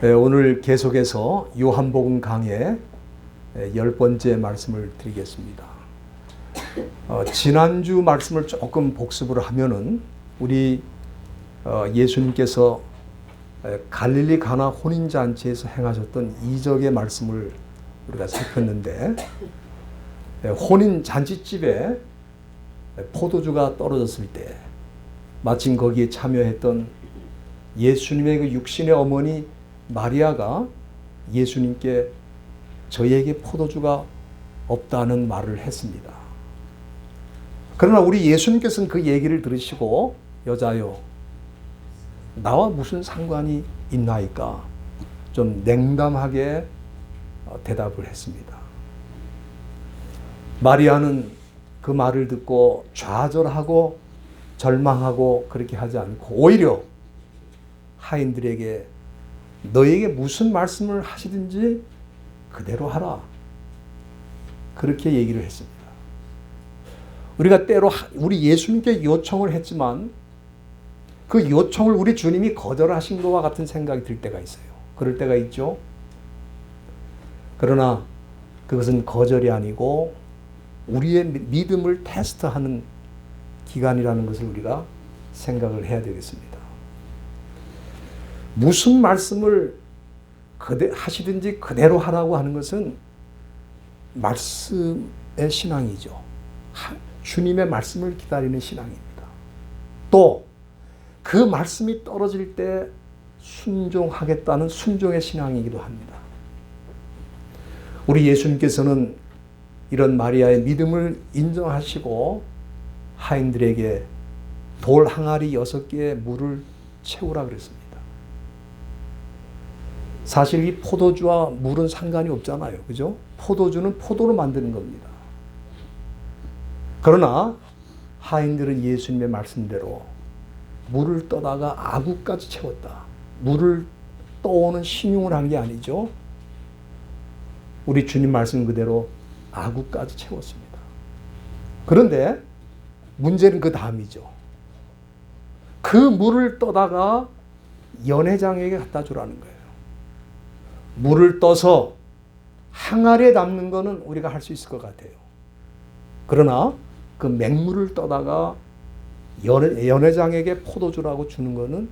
네, 오늘 계속해서 요한복음 강의 네, 열 번째 말씀을 드리겠습니다. 어, 지난주 말씀을 조금 복습을 하면은 우리 어, 예수님께서 에, 갈릴리 가나 혼인 잔치에서 행하셨던 이적의 말씀을 우리가 살폈는데 에, 혼인 잔치집에 포도주가 떨어졌을 때 마침 거기에 참여했던 예수님의 그 육신의 어머니 마리아가 예수님께 저에게 포도주가 없다는 말을 했습니다. 그러나 우리 예수님께서는 그 얘기를 들으시고 여자요 나와 무슨 상관이 있나이까 좀 냉담하게 어, 대답을 했습니다. 마리아는 그 말을 듣고 좌절하고 절망하고 그렇게 하지 않고 오히려 하인들에게 너에게 무슨 말씀을 하시든지 그대로 하라. 그렇게 얘기를 했습니다. 우리가 때로 우리 예수님께 요청을 했지만 그 요청을 우리 주님이 거절하신 것과 같은 생각이 들 때가 있어요. 그럴 때가 있죠. 그러나 그것은 거절이 아니고 우리의 믿음을 테스트하는 기간이라는 것을 우리가 생각을 해야 되겠습니다. 무슨 말씀을 하시든지 그대로 하라고 하는 것은 말씀의 신앙이죠. 주님의 말씀을 기다리는 신앙입니다. 또 그 말씀이 떨어질 때 순종하겠다는 순종의 신앙이기도 합니다. 우리 예수님께서는 이런 마리아의 믿음을 인정하시고 하인들에게 돌 항아리 여섯 개의 물을 채우라 그랬습니다. 사실 이 포도주와 물은 상관이 없잖아요. 그죠? 포도주는 포도로 만드는 겁니다. 그러나 하인들은 예수님의 말씀대로 물을 떠다가 아구까지 채웠다. 물을 떠오는 신용을 한 게 아니죠. 우리 주님 말씀 그대로 아구까지 채웠습니다. 그런데 문제는 그 다음이죠. 그 물을 떠다가 연회장에게 갖다 주라는 거예요. 물을 떠서 항아리에 담는 거는 우리가 할 수 있을 것 같아요. 그러나 그 맹물을 떠다가 연회, 연회 장에게 포도주라고 주는 거는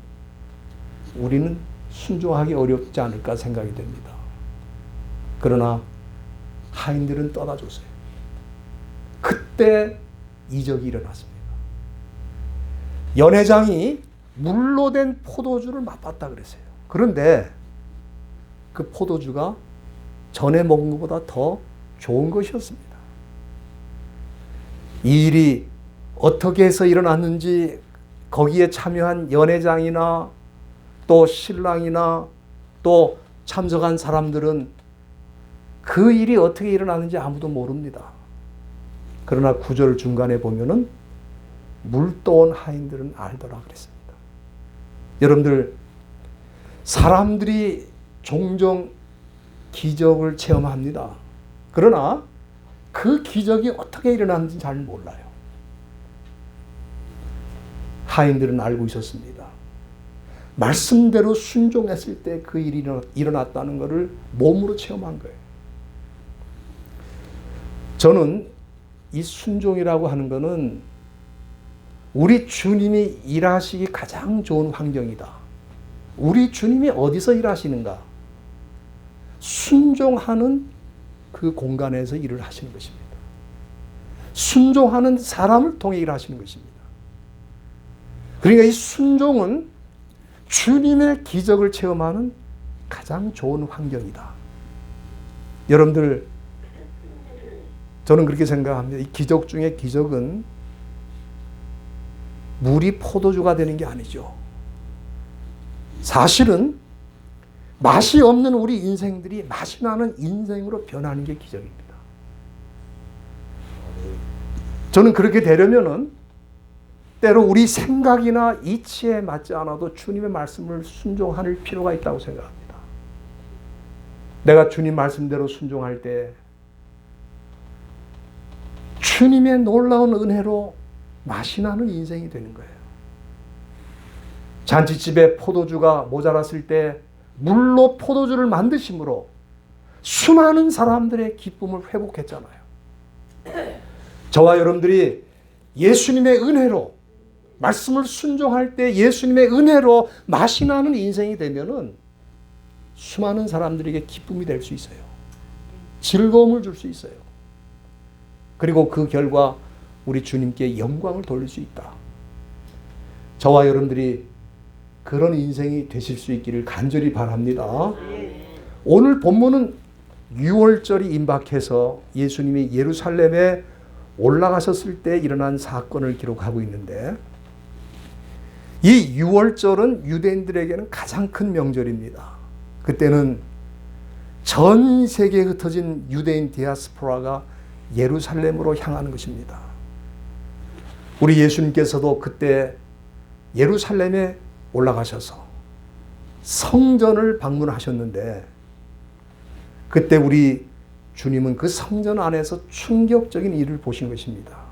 우리는 순종하기 어렵지 않을까 생각이 됩니다. 그러나 하인들은 떠다 줬어요. 그때 이적이 일어났습니다. 연회장이 물로 된 포도주를 맛봤다 그랬어요. 그런데 그 포도주가 전에 먹은 것보다 더 좋은 것이었습니다. 이 일이 어떻게 해서 일어났는지 거기에 참여한 연회장이나 또 신랑이나 또 참석한 사람들은 그 일이 어떻게 일어났는지 아무도 모릅니다. 그러나 구절 중간에 보면은 물떠온 하인들은 알더라 그랬습니다. 여러분들 사람들이 종종 기적을 체험합니다. 그러나 그 기적이 어떻게 일어났는지 잘 몰라요. 하인들은 알고 있었습니다. 말씀대로 순종했을 때 그 일이 일어났다는 것을 몸으로 체험한 거예요. 저는 이 순종이라고 하는 것은 우리 주님이 일하시기 가장 좋은 환경이다. 우리 주님이 어디서 일하시는가? 순종하는 그 공간에서 일을 하시는 것입니다. 순종하는 사람을 통해 일하시는 것입니다. 그러니까 이 순종은 주님의 기적을 체험하는 가장 좋은 환경이다. 여러분들, 저는 그렇게 생각합니다. 이 기적 중에 기적은 물이 포도주가 되는 게 아니죠. 사실은 맛이 없는 우리 인생들이 맛이 나는 인생으로 변하는 게 기적입니다. 저는 그렇게 되려면은 때로 우리 생각이나 이치에 맞지 않아도 주님의 말씀을 순종할 필요가 있다고 생각합니다. 내가 주님 말씀대로 순종할 때 주님의 놀라운 은혜로 맛이 나는 인생이 되는 거예요. 잔치집에 포도주가 모자랐을 때 물로 포도주를 만드심으로 수많은 사람들의 기쁨을 회복했잖아요. 저와 여러분들이 예수님의 은혜로 말씀을 순종할 때 예수님의 은혜로 맛이 나는 인생이 되면은 수많은 사람들에게 기쁨이 될 수 있어요. 즐거움을 줄 수 있어요. 그리고 그 결과 우리 주님께 영광을 돌릴 수 있다. 저와 여러분들이 그런 인생이 되실 수 있기를 간절히 바랍니다. 오늘 본문은 6월절이 임박해서 예수님이 예루살렘에 올라가셨을 때 일어난 사건을 기록하고 있는데 이 6월절은 유대인들에게는 가장 큰 명절입니다. 그때는 전 세계에 흩어진 유대인 디아스포라가 예루살렘으로 향하는 것입니다. 우리 예수님께서도 그때 예루살렘에 올라가셔서 성전을 방문하셨는데 그때 우리 주님은 그 성전 안에서 충격적인 일을 보신 것입니다.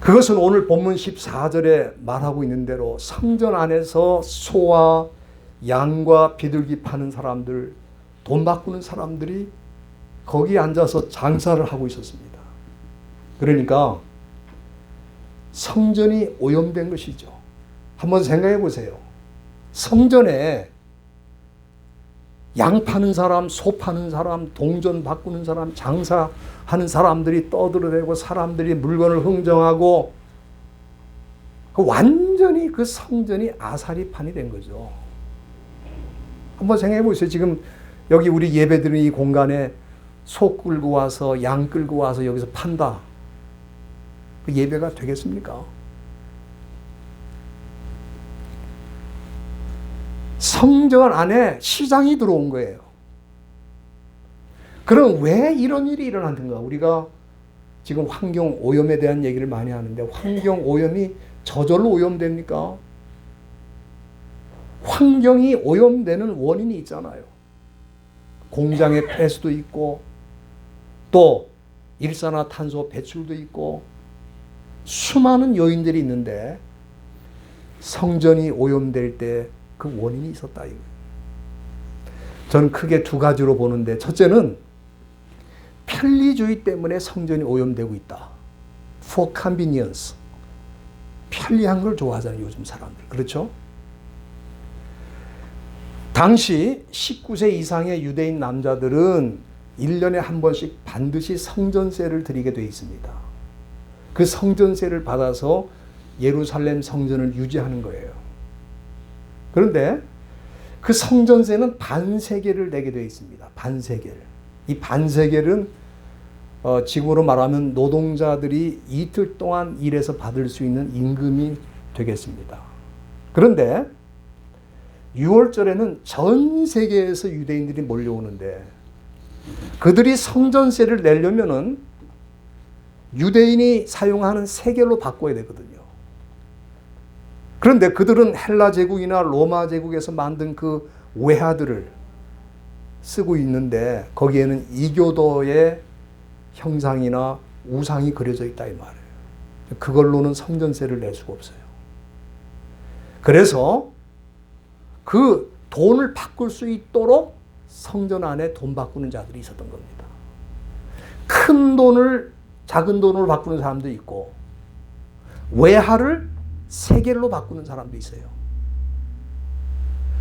그것은 오늘 본문 14절에 말하고 있는 대로 성전 안에서 소와 양과 비둘기 파는 사람들, 돈 바꾸는 사람들이 거기 앉아서 장사를 하고 있었습니다. 그러니까 성전이 오염된 것이죠. 한번 생각해 보세요. 성전에 양 파는 사람, 소 파는 사람, 동전 바꾸는 사람, 장사하는 사람들이 떠들어대고 사람들이 물건을 흥정하고 그 완전히 그 성전이 아사리판이 된 거죠. 한번 생각해 보세요. 지금 여기 우리 예배 드리는 이 공간에 소 끌고 와서 양 끌고 와서 여기서 판다. 그 예배가 되겠습니까? 성전 안에 시장이 들어온 거예요. 그럼 왜 이런 일이 일어났는가? 우리가 지금 환경 오염에 대한 얘기를 많이 하는데 환경 오염이 저절로 오염됩니까? 환경이 오염되는 원인이 있잖아요. 공장의 폐수도 있고 또 일산화탄소 배출도 있고 수많은 요인들이 있는데 성전이 오염될 때 그 원인이 있었다 이거. 저는 크게 두 가지로 보는데 첫째는 편리주의 때문에 성전이 오염되고 있다. For convenience. 편리한 걸 좋아하잖아요, 요즘 사람들. 그렇죠? 당시 19세 이상의 유대인 남자들은 1년에 한 번씩 반드시 성전세를 드리게 되어 있습니다. 그 성전세를 받아서 예루살렘 성전을 유지하는 거예요. 그런데 그 성전세는 반세계를 내게 되어 있습니다. 반세계를. 이 반세계는 어, 지금으로 말하면 노동자들이 이틀 동안 일해서 받을 수 있는 임금이 되겠습니다. 그런데 6월절에는 전 세계에서 유대인들이 몰려오는데 그들이 성전세를 내려면은 유대인이 사용하는 세겔로 바꿔야 되거든요. 그런데 그들은 헬라 제국이나 로마 제국에서 만든 그 외화들을 쓰고 있는데 거기에는 이교도의 형상이나 우상이 그려져 있다 이 말이에요. 그걸로는 성전세를 낼 수가 없어요. 그래서 그 돈을 바꿀 수 있도록 성전 안에 돈 바꾸는 자들이 있었던 겁니다. 큰 돈을 작은 돈으로 바꾸는 사람도 있고 외화를 세겔로 바꾸는 사람도 있어요.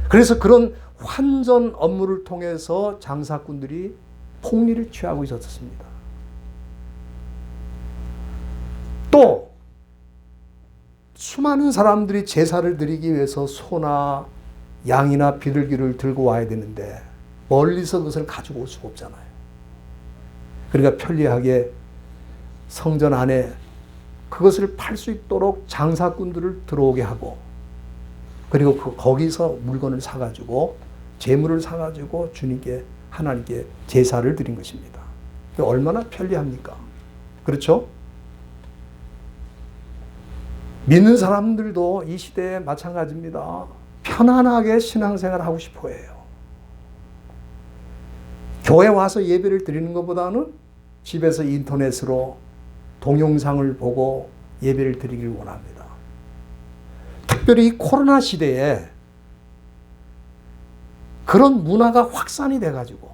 그래서 그런 환전 업무를 통해서 장사꾼들이 폭리를 취하고 있었습니다. 또 수많은 사람들이 제사를 드리기 위해서 소나 양이나 비둘기를 들고 와야 되는데 멀리서 그것을 가지고 올 수가 없잖아요. 그러니까 편리하게 성전 안에 그것을 팔 수 있도록 장사꾼들을 들어오게 하고 그리고 그 거기서 물건을 사가지고 재물을 사가지고 주님께 하나님께 제사를 드린 것입니다. 얼마나 편리합니까? 그렇죠? 믿는 사람들도 이 시대에 마찬가지입니다. 편안하게 신앙생활 하고 싶어 해요. 교회 와서 예배를 드리는 것보다는 집에서 인터넷으로 동영상을 보고 예배를 드리길 원합니다. 특별히 이 코로나 시대에 그런 문화가 확산이 돼가지고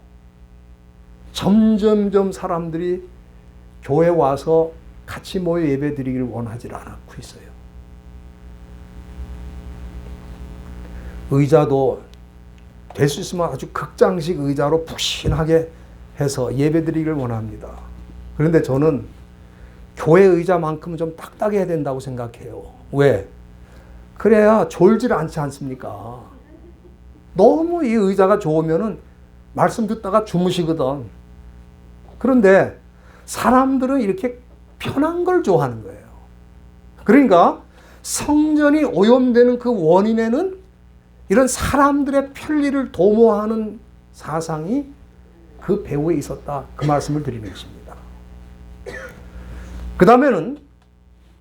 점점점 사람들이 교회 와서 같이 모여 예배 드리기를 원하지 않고 있어요. 의자도 될 수 있으면 아주 극장식 의자로 푹신하게 해서 예배 드리기를 원합니다. 그런데 저는 교회 의자만큼은 좀 딱딱해야 된다고 생각해요. 왜? 그래야 졸질 않지 않습니까? 너무 이 의자가 좋으면은 말씀 듣다가 주무시거든. 그런데 사람들은 이렇게 편한 걸 좋아하는 거예요. 그러니까 성전이 오염되는 그 원인에는 이런 사람들의 편리를 도모하는 사상이 그 배후에 있었다. 그 말씀을 드리는 것입니다. 그 다음에는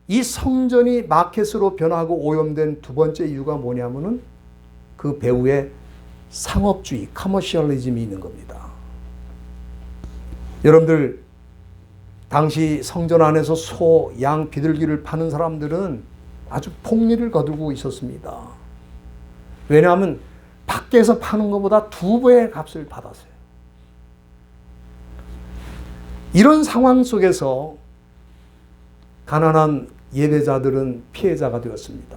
이 성전이 마켓으로 변하고 오염된 두 번째 이유가 뭐냐면은 그 배후에 상업주의, 커머셜리즘이 있는 겁니다. 여러분들 당시 성전 안에서 소, 양, 비둘기를 파는 사람들은 아주 폭리를 거두고 있었습니다. 왜냐하면 밖에서 파는 것보다 두 배의 값을 받았어요. 이런 상황 속에서 가난한 예배자들은 피해자가 되었습니다.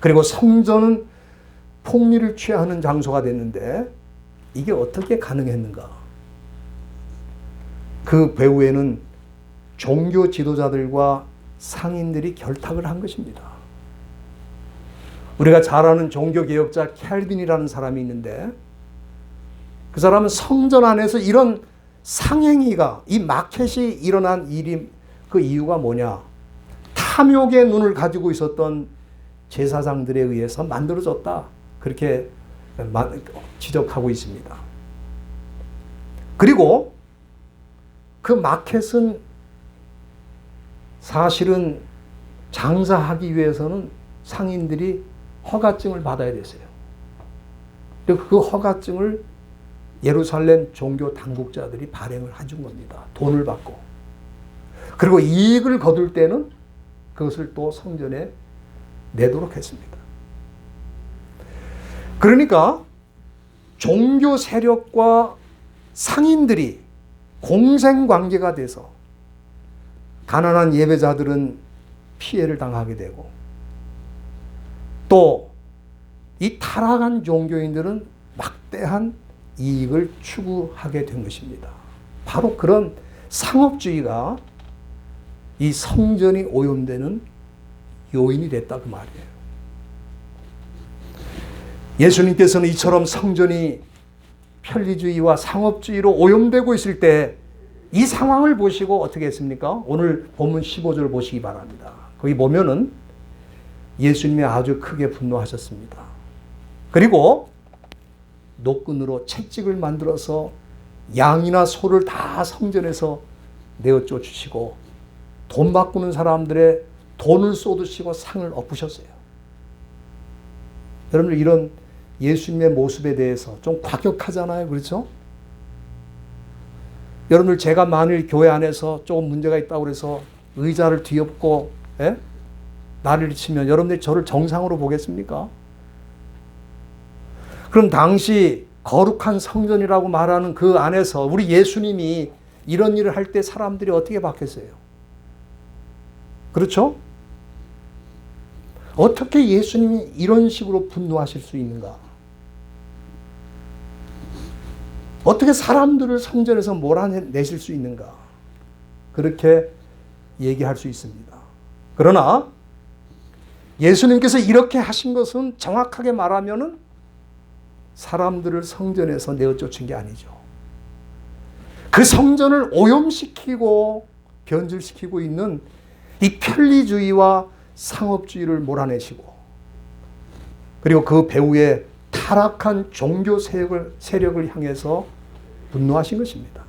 그리고 성전은 폭리를 취하는 장소가 됐는데 이게 어떻게 가능했는가? 그 배후에는 종교 지도자들과 상인들이 결탁을 한 것입니다. 우리가 잘 아는 종교 개혁자 켈빈이라는 사람이 있는데 그 사람은 성전 안에서 이런 상행위가 이 마켓이 일어난 일이 그 이유가 뭐냐? 탐욕의 눈을 가지고 있었던 제사장들에 의해서 만들어졌다. 그렇게 지적하고 있습니다. 그리고 그 마켓은 사실은 장사하기 위해서는 상인들이 허가증을 받아야 됐어요. 그 허가증을 예루살렘 종교 당국자들이 발행을 해준 겁니다. 돈을 받고. 그리고 이익을 거둘 때는 그것을 또 성전에 내도록 했습니다. 그러니까 종교 세력과 상인들이 공생 관계가 돼서 가난한 예배자들은 피해를 당하게 되고 또 이 타락한 종교인들은 막대한 이익을 추구하게 된 것입니다. 바로 그런 상업주의가 이 성전이 오염되는 요인이 됐다 그 말이에요. 예수님께서는 이처럼 성전이 편리주의와 상업주의로 오염되고 있을 때 이 상황을 보시고 어떻게 했습니까? 오늘 본문 15절 보시기 바랍니다. 거기 보면은 예수님이 아주 크게 분노하셨습니다. 그리고 노끈으로 채찍을 만들어서 양이나 소를 다 성전에서 내어 쫓으시고 돈 바꾸는 사람들의 돈을 쏟으시고 상을 엎으셨어요. 여러분들 이런 예수님의 모습에 대해서 좀 과격하잖아요. 그렇죠? 여러분들 제가 만일 교회 안에서 조금 문제가 있다고 그래서 의자를 뒤엎고 예? 나를 치면 여러분들이 저를 정상으로 보겠습니까? 그럼 당시 거룩한 성전이라고 말하는 그 안에서 우리 예수님이 이런 일을 할 때 사람들이 어떻게 받겠어요? 그렇죠? 어떻게 예수님이 이런 식으로 분노하실 수 있는가? 어떻게 사람들을 성전에서 몰아내실 수 있는가? 그렇게 얘기할 수 있습니다. 그러나 예수님께서 이렇게 하신 것은 정확하게 말하면은 사람들을 성전에서 내어 쫓은 게 아니죠. 그 성전을 오염시키고 변질시키고 있는 이 편리주의와 상업주의를 몰아내시고 그리고 그 배후에 타락한 종교 세력을, 세력을 향해서 분노하신 것입니다.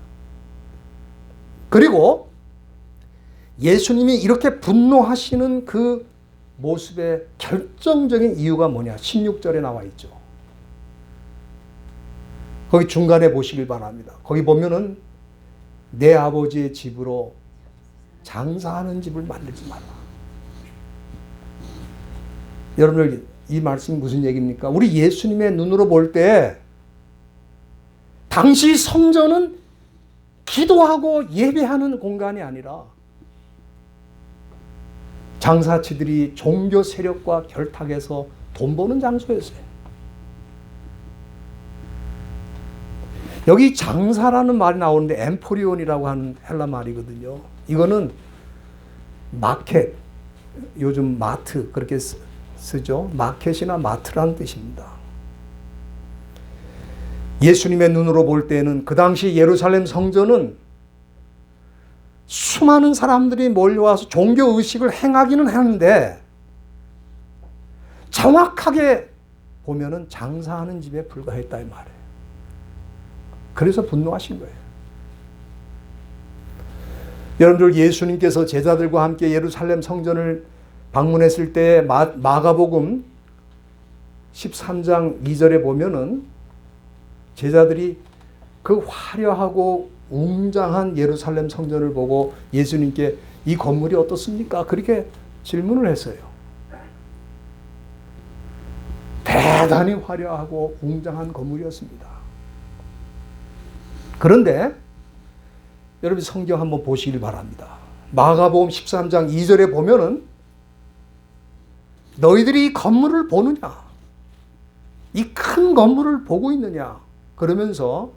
그리고 예수님이 이렇게 분노하시는 그 모습의 결정적인 이유가 뭐냐? 16절에 나와 있죠. 거기 중간에 보시길 바랍니다. 거기 보면은 내 아버지의 집으로 장사하는 집을 만들지 마라. 여러분들 이 말씀이 무슨 얘기입니까? 우리 예수님의 눈으로 볼 때 당시 성전은 기도하고 예배하는 공간이 아니라 장사치들이 종교 세력과 결탁해서 돈 버는 장소였어요. 여기 장사라는 말이 나오는데 엠포리온이라고 하는 헬라 말이거든요. 이거는 마켓, 요즘 마트 그렇게 쓰, 쓰죠. 마켓이나 마트라는 뜻입니다. 예수님의 눈으로 볼 때는 그 당시 예루살렘 성전은 수많은 사람들이 몰려와서 종교 의식을 행하기는 하는데 정확하게 보면은 장사하는 집에 불과했다 이 말이에요. 그래서 분노하신 거예요. 여러분들 예수님께서 제자들과 함께 예루살렘 성전을 방문했을 때 마, 마가복음 13장 2절에 보면은 제자들이 그 화려하고 웅장한 예루살렘 성전을 보고 예수님께 이 건물이 어떻습니까? 그렇게 질문을 했어요. 대단히 화려하고 웅장한 건물이었습니다. 그런데 여러분 성경 한번 보시길 바랍니다. 마가복음 13장 2절에 보면은 너희들이 이 건물을 보느냐? 이 큰 건물을 보고 있느냐? 그러면서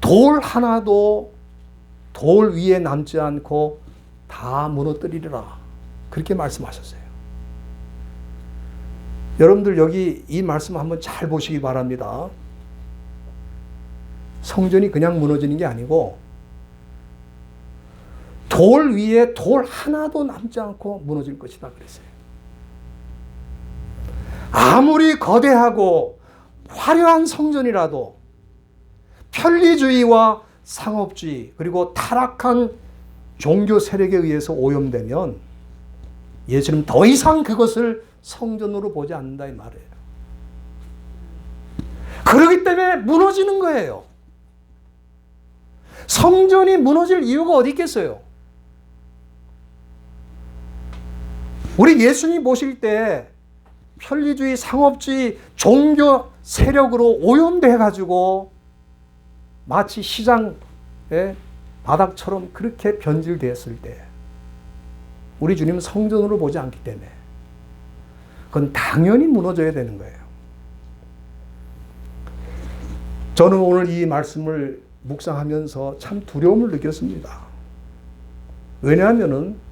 돌 하나도 돌 위에 남지 않고 다 무너뜨리리라. 그렇게 말씀하셨어요. 여러분들 여기 이 말씀 한번 잘 보시기 바랍니다. 성전이 그냥 무너지는 게 아니고 돌 위에 돌 하나도 남지 않고 무너질 것이다 그랬어요. 아무리 거대하고 화려한 성전이라도 편리주의와 상업주의 그리고 타락한 종교 세력에 의해서 오염되면 예수님 더 이상 그것을 성전으로 보지 않는다 이 말이에요. 그렇기 때문에 무너지는 거예요. 성전이 무너질 이유가 어디 있겠어요? 우리 예수님 보실 때 편리주의, 상업주의, 종교 세력으로 오염돼 가지고 마치 시장의 바닥처럼 그렇게 변질되었을 때 우리 주님은 성전으로 보지 않기 때문에 그건 당연히 무너져야 되는 거예요. 저는 오늘 이 말씀을 묵상하면서 참 두려움을 느꼈습니다. 왜냐하면은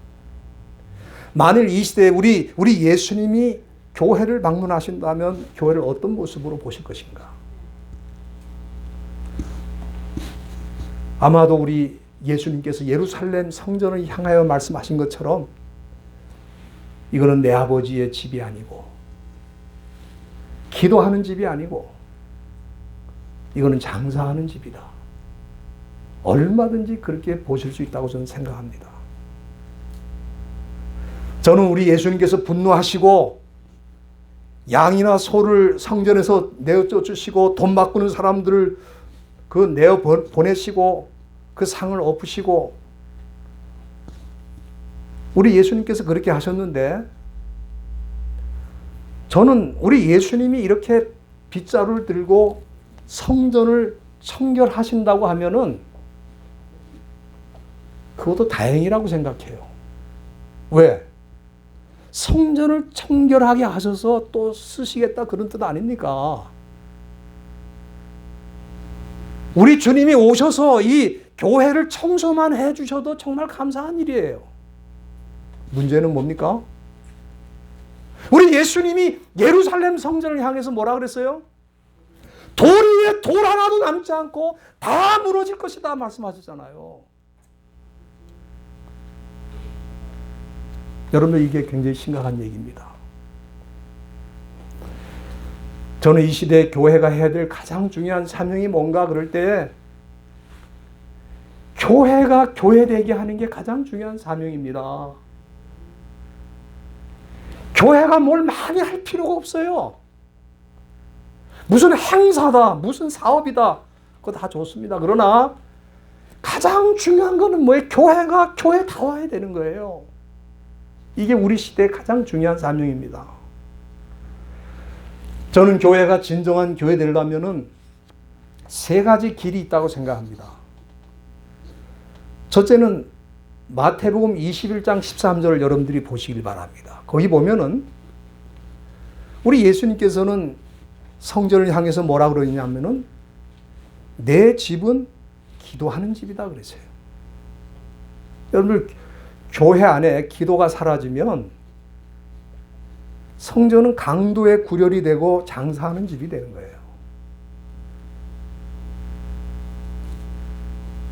만일 이 시대에 우리 우리 예수님이 교회를 방문하신다면 교회를 어떤 모습으로 보실 것인가? 아마도 우리 예수님께서 예루살렘 성전을 향하여 말씀하신 것처럼 이거는 내 아버지의 집이 아니고 기도하는 집이 아니고 이거는 장사하는 집이다. 얼마든지 그렇게 보실 수 있다고 저는 생각합니다. 저는 우리 예수님께서 분노하시고 양이나 소를 성전에서 내어 쫓으시고 돈 바꾸는 사람들을 그 내어 보내시고 그 상을 엎으시고 우리 예수님께서 그렇게 하셨는데 저는 우리 예수님이 이렇게 빗자루를 들고 성전을 청결하신다고 하면은 그것도 다행이라고 생각해요. 왜? 성전을 청결하게 하셔서 또 쓰시겠다 그런 뜻 아닙니까? 우리 주님이 오셔서 이 교회를 청소만 해 주셔도 정말 감사한 일이에요. 문제는 뭡니까? 우리 예수님이 예루살렘 성전을 향해서 뭐라 그랬어요? 돌 위에 돌 하나도 남지 않고 다 무너질 것이다 말씀하셨잖아요. 여러분 이게 굉장히 심각한 얘기입니다. 저는 이 시대에 교회가 해야 될 가장 중요한 사명이 뭔가 그럴 때 교회가 교회되게 하는 게 가장 중요한 사명입니다. 교회가 뭘 많이 할 필요가 없어요. 무슨 행사다, 무슨 사업이다, 그거 다 좋습니다. 그러나 가장 중요한 거는 뭐예요? 교회가 교회다워야 되는 거예요. 이게 우리 시대의 가장 중요한 사명입니다. 저는 교회가 진정한 교회 되려면은 세 가지 길이 있다고 생각합니다. 첫째는 마태복음 21장 13절을 여러분들이 보시길 바랍니다. 거기 보면은 우리 예수님께서는 성전을 향해서 뭐라 그러냐면은 내 집은 기도하는 집이다 그랬어요. 여러분들 교회 안에 기도가 사라지면 성전은 강도의 구렬이 되고 장사하는 집이 되는 거예요.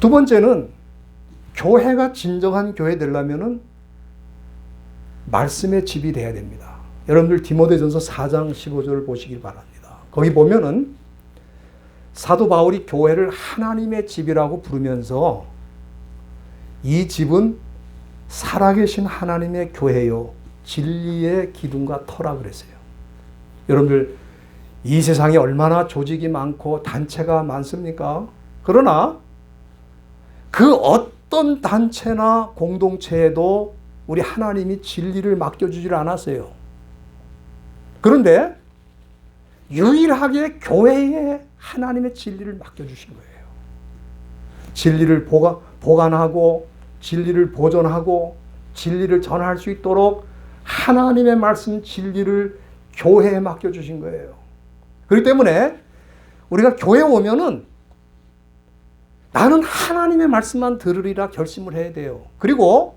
두 번째는 교회가 진정한 교회 되려면은 말씀의 집이 돼야 됩니다. 여러분들 디모데전서 4장 15절을 보시길 바랍니다. 거기 보면은 사도 바울이 교회를 하나님의 집이라고 부르면서 이 집은 살아계신 하나님의 교회요 진리의 기둥과 터라 그랬어요. 여러분들 이 세상에 얼마나 조직이 많고 단체가 많습니까? 그러나 그 어떤 단체나 공동체에도 우리 하나님이 진리를 맡겨주질 않았어요. 그런데 유일하게 교회에 하나님의 진리를 맡겨주신 거예요. 진리를 보관, 보관하고, 진리를 보존하고, 진리를 전할 수 있도록 하나님의 말씀 진리를 교회에 맡겨주신 거예요. 그렇기 때문에 우리가 교회 오면은 나는 하나님의 말씀만 들으리라 결심을 해야 돼요. 그리고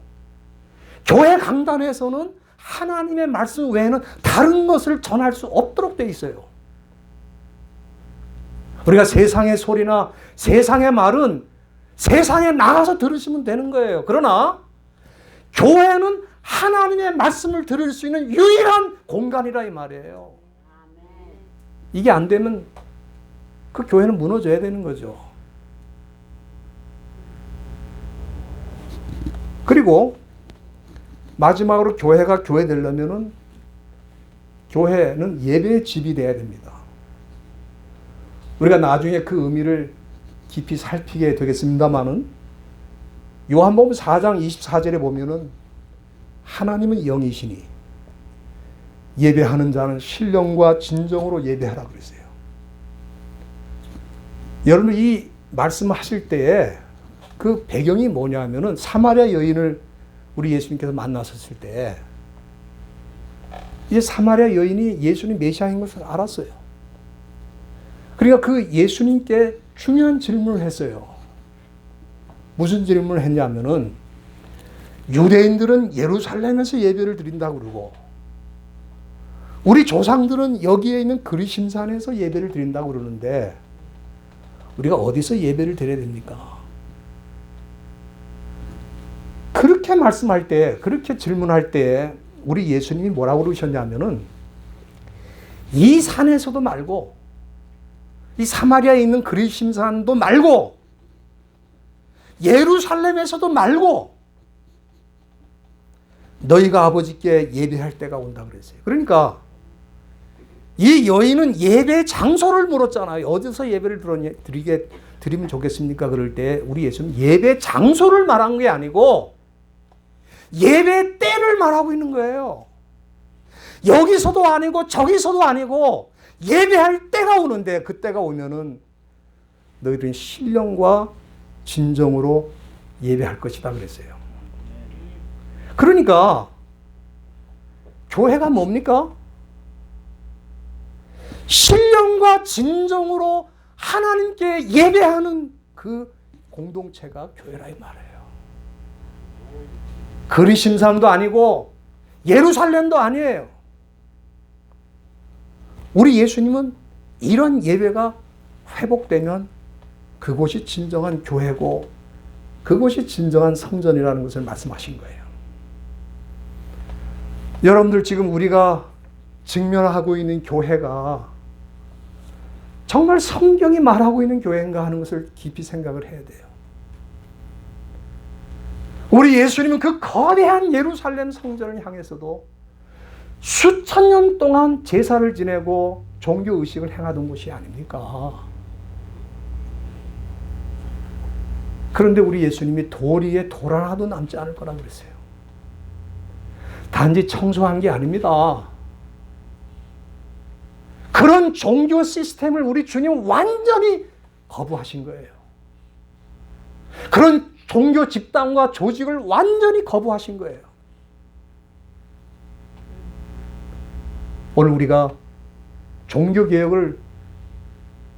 교회 강단에서는 하나님의 말씀 외에는 다른 것을 전할 수 없도록 돼 있어요. 우리가 세상의 소리나 세상의 말은 세상에 나가서 들으시면 되는 거예요. 그러나 교회는 하나님의 말씀을 들을 수 있는 유일한 공간이라 이 말이에요. 이게 안 되면 그 교회는 무너져야 되는 거죠. 그리고 마지막으로 교회가 교회 되려면은 교회는 예배의 집이 돼야 됩니다. 우리가 나중에 그 의미를 깊이 살피게 되겠습니다만은 요한복음 4장 24절에 보면은 하나님은 영이시니 예배하는 자는 신령과 진정으로 예배하라 그랬어요. 여러분 이 말씀하실 때에 그 배경이 뭐냐면은 사마리아 여인을 우리 예수님께서 만나셨을 때 이 사마리아 여인이 예수님 메시아인 것을 알았어요. 그러니까 그 예수님께 중요한 질문을 했어요. 무슨 질문을 했냐면은 유대인들은 예루살렘에서 예배를 드린다고 그러고 우리 조상들은 여기에 있는 그리심산에서 예배를 드린다고 그러는데 우리가 어디서 예배를 드려야 됩니까? 그렇게 말씀할 때, 그렇게 질문할 때 우리 예수님이 뭐라고 그러셨냐면은 이 산에서도 말고 이 사마리아에 있는 그리심산도 말고 예루살렘에서도 말고 너희가 아버지께 예배할 때가 온다 그랬어요. 그러니까 이 여인은 예배 장소를 물었잖아요. 어디서 예배를 드리게 드리면 좋겠습니까? 그럴 때 우리 예수는 예배 장소를 말한 게 아니고 예배 때를 말하고 있는 거예요. 여기서도 아니고 저기서도 아니고 예배할 때가 오는데 그 때가 오면은 너희들은 신령과 진정으로 예배할 것이다 그랬어요. 그러니까 교회가 뭡니까? 신령과 진정으로 하나님께 예배하는 그 공동체가 교회라 이 말이에요. 그리심산도 아니고 예루살렘도 아니에요. 우리 예수님은 이런 예배가 회복되면 그곳이 진정한 교회고 그곳이 진정한 성전이라는 것을 말씀하신 거예요. 여러분들 지금 우리가 직면하고 있는 교회가 정말 성경이 말하고 있는 교회인가 하는 것을 깊이 생각을 해야 돼요. 우리 예수님은 그 거대한 예루살렘 성전을 향해서도 수천 년 동안 제사를 지내고 종교 의식을 행하던 곳이 아닙니까? 그런데 우리 예수님이 도리에 돌 하나도 남지 않을 거라 그랬어요. 단지 청소한 게 아닙니다. 그런 종교 시스템을 우리 주님 완전히 거부하신 거예요. 그런 종교 집단과 조직을 완전히 거부하신 거예요. 오늘 우리가 종교 개혁을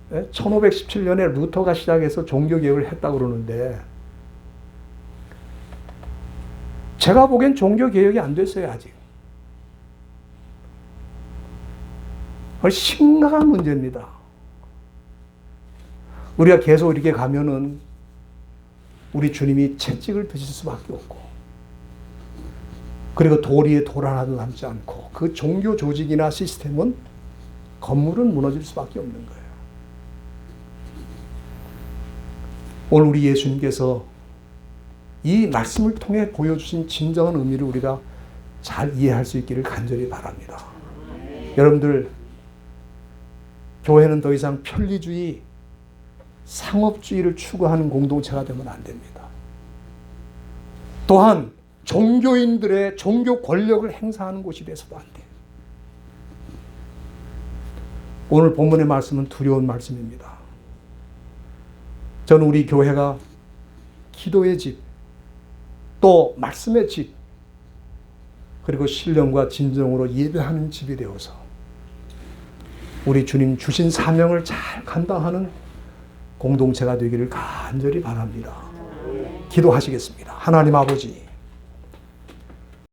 1517년에 루터가 시작해서 종교 개혁을 했다고 그러는데 제가 보기엔 종교 개혁이 안 됐어요, 아직. 심각한 문제입니다. 우리가 계속 이렇게 가면은 우리 주님이 채찍을 드실 수밖에 없고, 그리고 도리에 돌 하나도 남지 않고, 그 종교 조직이나 시스템은 건물은 무너질 수밖에 없는 거예요. 오늘 우리 예수님께서 이 말씀을 통해 보여주신 진정한 의미를 우리가 잘 이해할 수 있기를 간절히 바랍니다. 여러분들, 교회는 더 이상 편리주의, 상업주의를 추구하는 공동체가 되면 안 됩니다. 또한 종교인들의 종교 권력을 행사하는 곳이 돼서도 안 돼요. 오늘 본문의 말씀은 두려운 말씀입니다. 저는 우리 교회가 기도의 집, 또 말씀의 집, 그리고 신령과 진정으로 예배하는 집이 되어서 우리 주님 주신 사명을 잘 감당하는 공동체가 되기를 간절히 바랍니다. 기도하시겠습니다. 하나님 아버지,